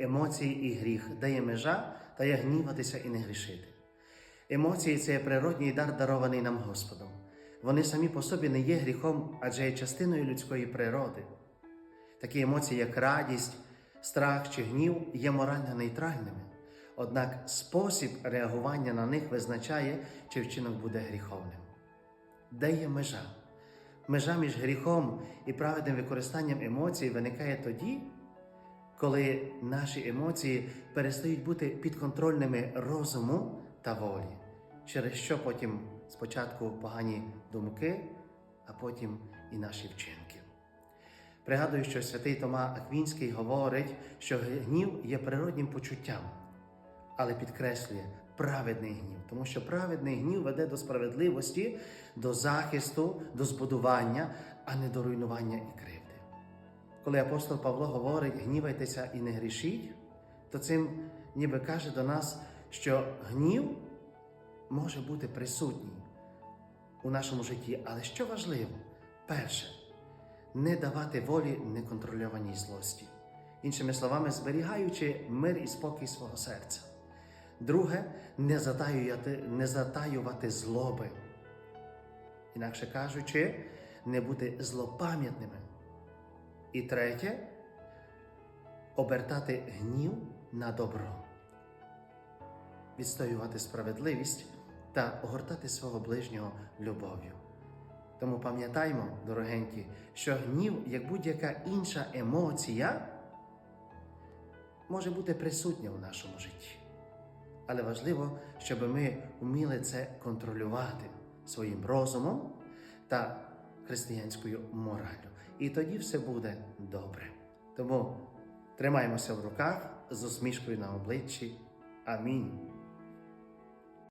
Емоції і гріх, де є межа, та є гніватися і не грішити. Емоції це є природній дар, дарований нам Господом. Вони самі по собі не є гріхом, адже є частиною людської природи. Такі емоції, як радість, страх чи гнів, є морально нейтральними. Однак спосіб реагування на них визначає, чи вчинок буде гріховним. Де є межа? Межа між гріхом і праведним використанням емоцій виникає тоді, коли наші емоції перестають бути підконтрольними розуму та волі, через що потім спочатку погані думки, а потім і наші вчинки. Пригадую, що святий Тома Аквінський говорить, що гнів є природнім почуттям, але підкреслює праведний гнів, тому що праведний гнів веде до справедливості, до захисту, до збудування, а не до руйнування і кривди. Коли апостол Павло говорить гнівайтеся і не грішіть, то цим ніби каже до нас, що гнів може бути присутній у нашому житті, але що важливо, перше, не давати волі неконтрольованій злості, іншими словами, зберігаючи мир і спокій свого серця. Друге, не затаювати, не затаювати злоби. Інакше кажучи, не бути злопам'ятними. І третє обертати гнів на добро, відстоювати справедливість та огортати свого ближнього любов'ю. Тому пам'ятаймо, дорогенькі, що гнів, як будь-яка інша емоція, може бути присутня у нашому житті. Але важливо, щоб ми вміли це контролювати своїм розумом та християнською мораллю. І тоді все буде добре. Тому тримаємося в руках з усмішкою на обличчі. Амінь.